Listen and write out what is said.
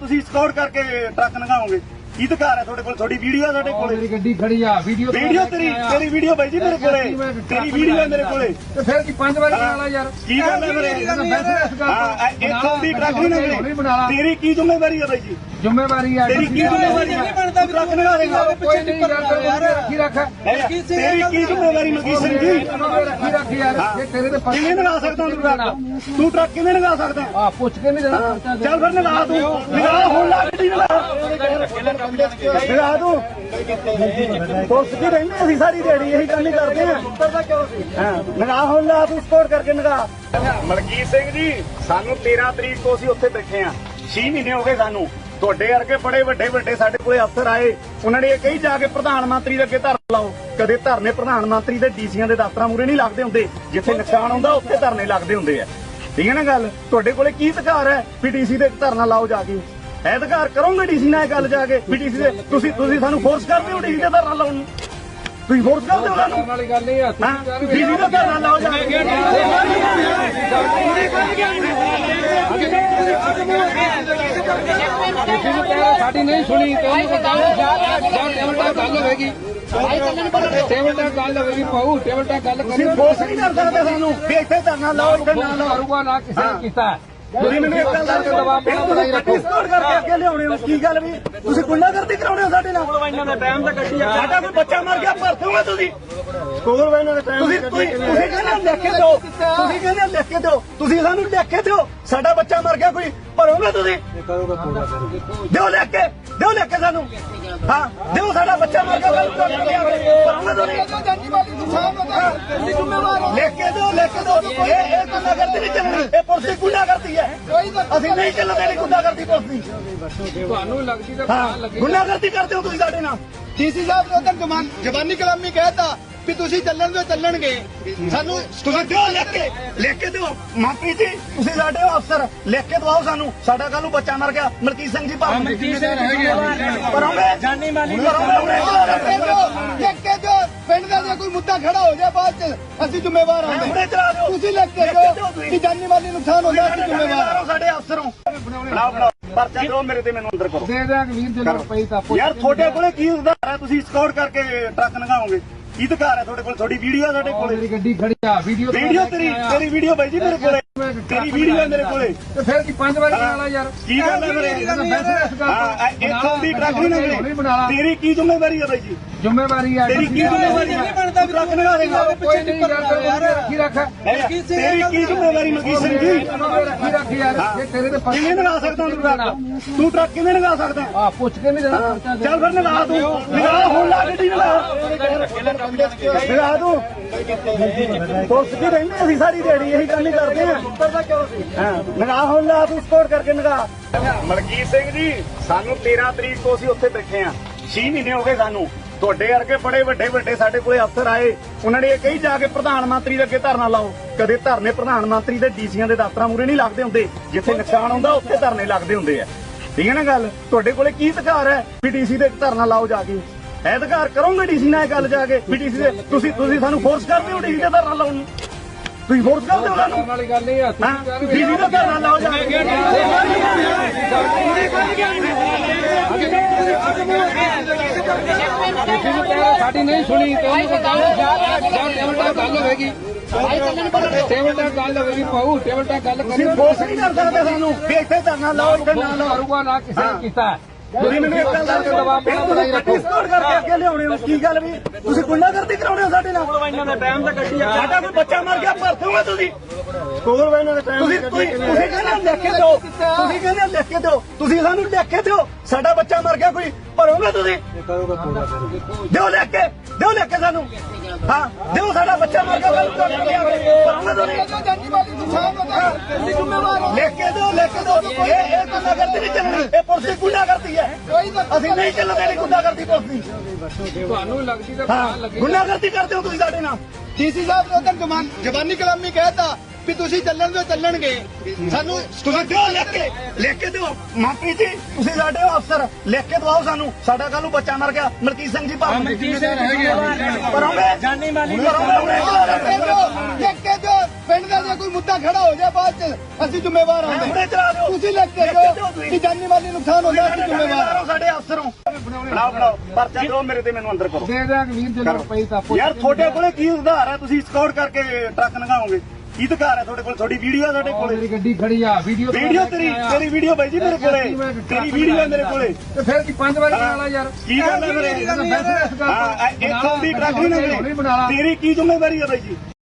ਤੁਸੀਂ ਸਕਾਊਟ ਕਰਕੇ ਟਰੱਕ ਲੰਘਾਓਗੇ। ਕੀ ਅਧਿਕਾਰ ਹੈ ਤੁਹਾਡੇ ਕੋਲ? ਤੁਹਾਡੀ ਵੀਡੀਓ ਹੈ ਸਾਡੇ ਕੋਲੇ। ਮੇਰੀ ਗੱਡੀ ਖੜੀ ਆ ਵੀਡੀਓ ਵੀਡੀਓ ਤੇਰੀ ਤੇਰੀ ਵੀਡੀਓ ਬਾਈ ਜੀ ਮੇਰੇ ਕੋਲੇ। ਤੇਰੀ ਵੀਡੀਓ ਹੈ ਮੇਰੇ ਕੋਲੇ। ਤੇ ਫਿਰ ਕੀ ਪੰਜ ਵਾਰੀ ਬਣਾ ਲਾ ਯਾਰ। ਕੀ ਗੱਲ ਹੈ ਮੇਰੇ? ਹਾਂ ਇਹ ਤੁਹਾਡੀ ਟਰੱਕ ਨਹੀਂ ਲੰਘਣੀ ਤੇਰੀ ਕੀ ਜ਼ਿੰਮੇਵਾਰੀ ਹੈ ਬਾਈ ਜੀ? ਜ਼ਿੰਮੇਵਾਰੀ ਆ ਤੇਰੀ ਕੀ ਜ਼ਿੰਮੇਵਾਰੀ ਹੈ ਟਰੱਕ ਲੰਘਾ ਦੇਗਾ ਕੋਈ ਨਹੀਂ ਯਾਰ। ਰੱਖੀ ਰੱਖ। ਤੇਰੀ ਕੀ ਜ਼ਿੰਮੇਵਾਰੀ ਮਲਕੀਤ ਸਿੰਘ ਜੀ ਰੱਖੀ ਰੱਖ ਯਾਰ। ਇਹ ਤੇਰੇ ਤੇ ਕਿਵੇਂ ਲਗਾ ਸਕਦਾ ਤੂੰ ਟਰੱਕ? ਤੂੰ ਟਰੱਕ ਕਿਵੇਂ ਲਗਾ ਸਕਦਾ? ਆ ਪੁੱਛ ਕੇ ਨਹੀਂ ਦੇਣਾ ਚੱਲ ਫਿਰ ਲਗਾ ਤੂੰ। ਲਗਾ ਹੁਣ ਲਗਾ ਲਗਾ ਪੁਲਿਸ ਕੀ ਰਹਿੰਦੇ ਅਸੀਂ ਸਾਰੀ ਦਿਹਾੜੀ ਇਹੀ ਕੰਮ ਹੀ ਕਰਦੇ ਆ। ਹਾਂ ਲਗਾ ਹੁਣ ਲਾ ਤੂੰ ਸਪੋਰਟ ਕਰਕੇ ਲਗਾ ਮਲਕੀਤ ਸਿੰਘ ਜੀ, ਸਾਨੂੰ 13 ਤਰੀਕ ਤੋਂ ਅਸੀਂ ਉੱਥੇ ਬੈਠੇ ਆ। 6 ਮਹੀਨੇ ਹੋ ਗਏ ਸਾਨੂੰ। ਤੁਹਾਡੇ ਵਰਗੇ ਬੜੇ ਵੱਡੇ ਵੱਡੇ ਸਾਡੇ ਕੋਲੇ ਅਫਸਰ ਆਏ। ਉਹਨਾਂ ਨੇ ਇਹ ਕਹੀ ਜਾ ਕੇ ਪ੍ਰਧਾਨ ਮੰਤਰੀ ਦੇ ਅੱਗੇ ਧਰਨਾ ਲਾਓ। ਕਦੇ ਧਰਨੇ ਪ੍ਰਧਾਨ ਮੰਤਰੀ ਦੇ ਡੀਸੀਆਂ ਦੇ ਦਫ਼ਤਰਾਂ ਮੂਰੇ ਨਹੀਂ ਲੱਗਦੇ ਹੁੰਦੇ। ਜਿੱਥੇ ਨੁਕਸਾਨ ਹੁੰਦਾ, ਉੱਥੇ ਧਰਨੇ ਲੱਗਦੇ ਹੁੰਦੇ ਆ। ਠੀਕ ਹੈ ਨਾ ਗੱਲ? ਤੁਹਾਡੇ ਕੋਲੇ ਕੀ ਅਧਿਕਾਰ ਹੈ? ਵੀ ਡੀਸੀ ਦੇ ਧਰਨਾ ਲਾਓ ਜਾ ਕੇ। ਇਹ ਅਧਿਕਾਰ ਕਰੋਗੇ ਡੀਸੀ ਨਾਲ ਇਹ ਗੱਲ ਜਾ ਕੇ ਵੀ ਡੀਸੀ ਦੇ ਤੁਸੀਂ ਤੁਸੀਂ ਸਾਨੂੰ ਫੋਰਸ ਕਰਦੇ ਹੋ ਡੀਸੀ ਦੇ ਧਰਨਾ ਲਾਉਣ ਨੂੰ। ਤੁਸੀਂ ਫੋਰਸ ਕਰਦੇ ਹੋ ਸਾਨੂੰ। ਵਾਲੀ ਗੱਲ ਨਹੀਂ ਆ। ਡੀਸੀ ਦਾ ਧਰਨਾ ਲਾਓ ਜਾ ਕੇ। ਸਾਡੀ ਨਹੀਂ ਸੁਣੀ ਤੈਨੂੰ ਬਤਾਉਂ ਜਾਂ ਟੇਬਲ ਟਾਕ ਗੱਲ ਹੋਵੇਗੀ। ਟੇਬਲ ਟਾਕ ਗੱਲ ਹੋਵੇਗੀ ਪਾਉ ਟੇਬਲ ਟਾਕ ਗੱਲ ਤੁਸੀਂ ਕਰੀ। ਫੋਰਸ ਨਹੀਂ ਕਰ ਸਕਦੇ ਸਾਨੂੰ। ਵੀ ਇੱਥੇ ਧਰਨਾ ਲਾਓ ਇੱਥੇ ਨਾ ਲਾਓ। ਨਾ ਕਿਸੇ ਨੇ ਕੀਤਾ। ਤੁਸੀਂ ਮੈਨੂੰ ਇੱਕ ਗੱਲ ਦੱਸ ਦਿਓ ਤੁਸੀਂ ਗੱਡੀ ਸਟੋਰ ਕਰਕੇ ਅੱਗੇ ਲਿਆਉਣੇ ਹੋ ਕੀ ਗੱਲ ਵੀ? ਤੁਸੀਂ ਗੁੰਡਾਗਰਦੀ ਕਰਾਉਣੇ ਹੋ ਸਾਡੇ ਨਾਲ? ਇਹਨਾਂ ਦਾ ਟਾਈਮ ਤਾਂ ਕੱਢੀ ਸਾਡਾ ਕੋਈ ਬੱਚਾ ਮਰ ਗਿਆ ਭਰਤੇ ਹੋਗੇ ਤੁਸੀਂ ਸਕੂਲ ਦਾ ਟਾਈਮ ਤੁਸੀਂ ਤੁਸੀਂ ਕਹਿੰਦੇ ਹੋ ਲਿਖ ਕੇ ਦਿਓ ਤੁਸੀਂ ਕਹਿੰਦੇ ਹੋ ਲਿਖ ਕੇ ਦਿਓ ਤੁਸੀਂ ਸਾਨੂੰ ਲਿਖ ਕੇ ਦਿਓ ਸਾਡਾ ਬੱਚਾ ਮਰ ਗਿਆ ਕੋਈ ਭਰੋਗੇ ਤੁਸੀਂ? ਦਿਓ ਲਿਖ ਕੇ ਦਿਓ ਲਿਖ ਕੇ ਸਾਨੂੰ। ਹਾਂ ਦਿਓ ਸਾਡਾ ਬੱਚਾ ਮਰ ਗਿਆ ਭਰੋਗੇ ਤੁਸੀਂ ਲਿਖ ਕੇ ਦਿਓ ਲਿਖ ਕੇ ਦਿਓ ਇਹ ਇਹ ਗੁੰਡਾਗਰਦੀ ਨਹੀਂ ਚੱਲਣੀ। ਇਹ ਪੁਲਿਸ ਦੀ ਗੁੰਡਾਗਰਦੀ ਹੈ। ਅਸੀਂ ਨਹੀਂ ਚੱਲਦੇ ਨਹੀਂ ਗੁੰਡਾਗਰਦੀ ਪੁਲਿਸ ਦੀ। ਤੁਹਾਨੂੰ ਲੱਗਦੀ ਤਾਂ ਕਰਦੇ ਹੋ ਤੁਸੀਂ ਸਾਡੇ ਨਾਲ। ਡੀਸੀ ਸਾਹਿਬ ਨੇ ਉਦੋਂ ਜ਼ਬਾਨੀ ਕਲਾਮੀ ਕਹਿਤਾ ਵੀ ਤੁਸੀਂ ਚੱਲਣ ਦਿਓ ਚੱਲਣਗੇ। ਸਾਨੂੰ ਤੁਸੀਂ ਦਿਓ ਲਿਖ ਕੇ ਲਿਖ ਕੇ ਦਿਓ। ਮੰਤਰੀ ਜੀ ਤੁਸੀਂ ਸਾਡੇ ਹੋ ਅਫਸਰ ਲਿਖ ਕੇ ਦਵਾਓ ਸਾਨੂੰ। ਸਾਡਾ ਕੱਲ ਨੂੰ ਬੱਚਾ ਮਰ ਗਿਆ। ਮਲਕੀਤ ਸਿੰਘ ਜੀ ਭਾਵੇਂ ਮਲਕੀਤ ਸਿੰਘ ਕਰੋਗੇ ਜਾਨੀ ਮਾਲੀ ਦੇਖ ਕੇ ਜੋ ਪਿੰਡ ਦਾ ਜੇ ਕੋਈ ਮੁੱਦਾ ਖੜਾ ਹੋ ਜਾਏ ਬਾਅਦ ਚ ਅਸੀਂ ਜ਼ਿੰਮੇਵਾਰ ਦਿਓ। ਤੁਸੀਂ ਲਿਖ ਕੇ ਜਾਨੀ ਮਾਲੀ ਨੁਕਸਾਨ ਹੁੰਦਾ ਅਸੀਂ ਜ਼ਿੰਮੇਵਾਰ ਹੋ ਸਾਡੇ ਅਫਸਰੋਂ ਬਣਾਓ ਬਣਾਓ। ਪਰਚਾ ਦਿਓ ਮੇਰੇ ਤੇ ਮੈਨੂੰ ਅੰਦਰ ਕਰੋ। ਦੇ ਦਿਆਂਗੇ ਵੀਰ ਜੇ ਲੋੜ ਪਈ ਤਾਂ ਯਾਰ ਤੁਹਾਡੇ ਕੋਲੇ ਕੀ ਹੈ? ਤੁਸੀਂ ਸਕਾਊਟ ਕਰਕੇ ਟਰੱਕ ਲੰਘਾਓਗੇ। ਕੀ ਅਧਿਕਾਰ ਹੈ ਤੁਹਾਡੇ ਕੋਲ? ਤੁਹਾਡੀ ਵੀਡੀਓ ਹੈ ਸਾਡੇ ਕੋਲੇ। ਮੇਰੀ ਗੱਡੀ ਖੜੀ ਆ ਵੀਡੀਓ ਵੀਡੀਓ ਤੇਰੀ ਤੇਰੀ ਵੀਡੀਓ ਬਾਈ ਜੀ ਮੇਰੇ ਕੋਲੇ। ਤੇਰੀ ਵੀਡੀਓ ਹੈ ਮੇਰੇ ਕੋਲੇ। ਤੇ ਫਿਰ ਕੀ ਪੰਜ ਵਾਰੀ ਬਣਾ ਲਾ ਯਾਰ? ਕੀ ਗੱਲ ਹੈ ਮੇਰੇ ਹਾਂ ਇਹ ਤੁਹਾਡੀ ਟਰੱਕ ਨਹੀਂ ਲੰਘਣੀ ਤੇਰੀ ਕੀ ਜ਼ਿੰਮੇਵਾਰੀ ਹੈ ਬਾਈ ਜੀ? ਜ਼ਿੰਮੇਵਾਰੀ ਆ ਤੇਰੀ ਕੀ ਜ਼ਿੰਮੇਵਾਰੀ ਹੈ? ਟਰੱਕ ਲੰਘਾ ਦੇਗਾ ਕੋਈ ਨਹੀਂ ਯਾਰ। ਰੱਖੀ ਰੱਖ। ਤੇਰੀ ਕੀ ਜ਼ਿੰਮੇਵਾਰੀ ਮਲਕੀਤ ਸਿੰਘ ਜੀ ਰੱਖੀ ਰੱਖ। ਯਾਰ ਇਹ ਤੇਰੇ ਤੇ ਕਿਵੇਂ ਲਗਾ ਸਕਦਾ ਤੂੰ ਟਰੱਕ? ਤੂੰ ਟਰੱਕ ਕਿਵੇਂ ਲਗਾ ਸਕਦਾ? ਆ ਪੁੱਛ ਕੇ ਨਹੀਂ ਦੇਣਾ ਚੱਲ ਫਿਰ ਲਗਾ ਤੂੰ। ਲਗਾ ਹੁਣ ਲਾ ਗੱਡੀ ਲਗਾ ਲਗਾ ਤੂੰ। ਪੁਲਿਸ ਕੀ ਰਹਿੰਦੇ ਅਸੀਂ ਸਾਰੀ ਦਿਹਾੜੀ ਇਹੀ ਕੰਮ ਹੀ ਕਰਦੇ ਆ ਹਾਂ। ਲਗਾ ਹੁਣ ਲਾ ਤੂੰ ਸਪੋਰਟ ਕਰਕੇ ਲਗਾ ਮਲਕੀਤ ਸਿੰਘ ਜੀ ਸਾਨੂੰ 13 ਤਰੀਕ ਤੋਂ ਅਸੀਂ ਉੱਥੇ ਬੈਠੇ ਆ 6 ਮਹੀਨੇ ਹੋ ਗਏ ਸਾਨੂੰ। ਤੁਹਾਡੇ ਵਰਗੇ ਬੜੇ ਵੱਡੇ ਵੱਡੇ ਸਾਡੇ ਕੋਲੇ ਅਫਸਰ ਆਏ ਉਹਨਾਂ ਨੇ ਇਹ ਕਹੀ ਜਾ ਕੇ ਪ੍ਰਧਾਨ ਮੰਤਰੀ ਦੇ ਅੱਗੇ ਧਰਨਾ ਲਾਓ। ਕਦੇ ਧਰਨੇ ਪ੍ਰਧਾਨ ਮੰਤਰੀ ਦੇ ਡੀਸੀਆਂ ਦੇ ਦਫ਼ਤਰਾਂ ਮੂਰੇ ਨਹੀਂ ਲੱਗਦੇ ਹੁੰਦੇ। ਜਿੱਥੇ ਨੁਕਸਾਨ ਹੁੰਦਾ ਉੱਥੇ ਧਰਨੇ ਲੱਗਦੇ ਹੁੰਦੇ ਆ। ਠੀਕ ਹੈ ਨਾ ਗੱਲ? ਤੁਹਾਡੇ ਕੋਲੇ ਕੀ ਅਧਿਕਾਰ ਹੈ? ਵੀ ਡੀਸੀ ਦੇ ਧਰਨਾ ਲਾਓ ਜਾ ਕੇ। ਇਹ ਅਧਿਕਾਰ ਕਰੋਗੇ ਡੀਸੀ ਨਾਲ ਇਹ ਗੱਲ ਜਾ ਕੇ? ਵੀ ਡੀਸੀ ਦੇ ਤੁਸੀਂ ਤੁਸੀਂ ਸਾਨੂੰ ਫੋਰਸ ਕਰਦੇ ਹੋ ਡੀਸੀ ਦੇ ਧਰਨਾ ਲਾਉਣ ਨੂੰ। ਤੁਸੀਂ ਫੋਰਸ ਕਰਦੇ ਹੋ ਆ। ਹਾਂ ਡੀਸੀ ਦਾ ਧਰਨਾ ਲਾਓ ਜਾ ਕੇ। ਸਾਡੀ ਨਹੀਂ ਸੁਣੀ ਤੈਨੂੰ ਬਤਾਉਂ ਜਾਂ ਟੇਬਲ ਟਾਕ ਗੱਲ ਹੋਵੇਗੀ ਟੇਬਲ ਟਾਕ ਗੱਲ ਹੋਵੇਗੀ ਪਾਉ ਟੇਬਲ ਟਾਕ ਗੱਲ ਕਰੀ ਫੋਰਸ ਨਹੀਂ ਕਰ ਸਕਦੇ ਸਾਨੂੰ। ਵੀ ਇੱਥੇ ਧਰਨਾ ਲਾਓ ਇੱਥੇ ਨਾ ਲਾਓ। ਨਾ ਕਿਸੇ ਨੇ ਕੀਤਾ ਤੁਸੀਂ ਮੈਨੂੰ ਇੱਕ ਗੱਲ ਦੱਸ। ਤੁਸੀਂ ਗੱਡੀ ਸਟੋਰ ਕਰਕੇ ਅੱਗੇ ਲਿਆਉਣੇ ਹੋ। ਕੀ ਗੱਲ ਵੀ? ਤੁਸੀਂ ਗੁੰਡਾਗਰਦੀ ਕਰਾਉਣੇ ਹੋ ਸਾਡੇ ਨਾਲ? ਇਹਨਾਂ ਦਾ ਟਾਈਮ ਤਾਂ ਕੱਢੀ ਸਾਡਾ ਕੋਈ ਬੱਚਾ ਮਰ ਗਿਆ ਭਰਤੇ ਹੋਗੇ ਤੁਸੀਂ। ਸਕੂਲ ਵਾਲਿਆਂ ਦਾ ਟਾਈਮ ਤੁਸੀਂ ਤੁਸੀਂ ਕਹਿੰਦੇ ਲਿਖ ਕੇ ਦਿਓ। ਤੁਸੀਂ ਕਹਿੰਦੇ ਲਿਖ ਕੇ ਦਿਓ। ਤੁਸੀਂ ਸਾਨੂੰ ਲਿਖ ਕੇ ਦਿਓ। ਸਾਡਾ ਬੱਚਾ ਮਰ ਗਿਆ ਕੋਈ। ਭਰੋਗੇ ਤੁਸੀਂ? ਦਿਓ ਲਿਖ ਕੇ ਦਿਓ ਲਿਖ ਕੇ ਸਾਨੂੰ। ਹਾਂ ਦਿਓ ਸਾਡਾ ਬੱਚਾ ਮਰ ਗਿਆ ਕੱਲ ਭਰੋਗੇ ਤੁਸੀਂ। ਲਿਖ ਕੇ ਦਿਓ ਲਿਖ ਕੇ ਦਿਓ। ਇਹ ਇਹ ਗੁੰਡਾਗਰਦੀ ਨਹੀਂ ਚੱਲਣੀ। ਇਹ ਪੁਲਿਸ ਦੀ ਗੁੰਡਾਗਰਦੀ ਹੈ। ਅਸੀਂ ਨਹੀਂ ਚੱਲਦੇ ਨਹੀਂ ਗੁੰਡਾਗਰਦੀ ਪੁਲਿਸ ਦੀ। ਤੁਹਾਨੂੰ ਲੱਗਦੀ ਤਾਂ ਹਾਂ ਲੱਗੀ। ਗੁੰਡਾਗਰਦੀ ਕਰਦੇ ਹੋ ਤੁਸੀਂ ਸਾਡੇ ਨਾਲ। ਡੀਸੀ ਸਾਹਿਬ ਨੇ ਉਦੋਂ ਜਮਾਨ ਜ਼ਬਾਨੀ ਕਲਾਮੀ ਕਹਿਤਾ ਵੀ ਤੁਸੀਂ ਚੱਲਣ ਦਿਓ ਚੱਲਣਗੇ। ਸਾਨੂੰ ਤੁਸੀਂ ਦਿਓ ਲਿਖ ਕੇ। ਲਿਖ ਕੇ ਦਿਓ। ਮੰਤਰੀ ਜੀ ਤੁਸੀਂ ਸਾਡੇ ਹੋ ਅਫਸਰ। ਲਿਖ ਕੇ ਦਵਾਓ ਸਾਨੂੰ। ਸਾਡਾ ਕੱਲ ਨੂੰ ਬੱਚਾ ਮਰ ਗਿਆ। ਮਲਕੀਤ ਸਿੰਘ ਜੀ ਭਾਵੇਂ ਜਾਨੀ ਮਾਲੀ ਕਰੋਗੇ ਲਿਖ ਕੇ ਦਿਓ ਪਿੰਡ ਦਾ ਜੇ ਕੋਈ ਮੁੱਦਾ ਖੜਾ ਹੋ ਜਾਏ ਬਾਅਦ ਚ ਅਸੀਂ ਜ਼ਿੰਮੇਵਾਰ ਹਾਂ। ਹੁਣੇ ਚਲਾ ਦਿਓ। ਤੁਸੀਂ ਲਿਖ ਕੇ ਦਿਓ ਕਿ ਜਾਨੀ ਮਾਲੀ ਨੁਕਸਾਨ ਹੁੰਦਾ ਅਸੀਂ ਜ਼ਿੰਮੇਵਾਰ ਹਾਂ। ਸਾਡੇ ਅਫਸਰੋਂ ਬਣਾਓ ਬਣਾਓ। ਪਰਚਾ ਦਿਓ ਮੇਰੇ ਤੇ ਮੈਨੂੰ ਅੰਦਰ ਕਰੋ। ਦੇ ਦਿਆਂਗੇ ਵੀਰ ਜੇ ਲੋੜ ਪਈ ਤਾਂ ਯਾਰ ਤੁਹਾਡੇ ਕੋਲੇ ਕੀ ਉਧਾਰ ਹੈ? ਤੁਸੀਂ ਸਕਾਊਟ ਕਰਕੇ ਟਰੱਕ ਲੰਘਾਓਗੇ। ਕੀ ਅਧਿਕਾਰ ਹੈ ਤੁਹਾਡੇ ਕੋਲ? ਤੁਹਾਡੀ ਵੀਡੀਓ ਹੈ ਸਾਡੇ ਕੋਲੇ। ਮੇਰੀ ਗੱਡੀ ਖੜੀ ਆ ਵੀਡੀਓ ਵੀਡੀਓ ਤੇਰੀ ਤੇਰੀ ਵੀਡੀਓ ਬਾਈ ਜੀ ਮੇਰੇ ਕੋਲੇ। ਤੇਰੀ ਵੀਡੀਓ ਮੇਰੇ ਕੋਲੇ। ਤੇ ਫਿਰ ਕੀ ਪੰਜ ਵਾਰੀ ਬਣਾ ਲਾ ਯਾਰ? ਕੀ ਗੱਲ ਹੈ ਮੇਰੇ ਹਾਂ ਦਾ। ਦੀ ਟਰੱਕ ਨਹੀਂ ਲਾ। ਲੰਘਣੀ ਤੇਰੀ ਕੀ ਜ਼ਿੰਮੇਵਾਰੀ ਹੈ ਬਾਈ ਜੀ?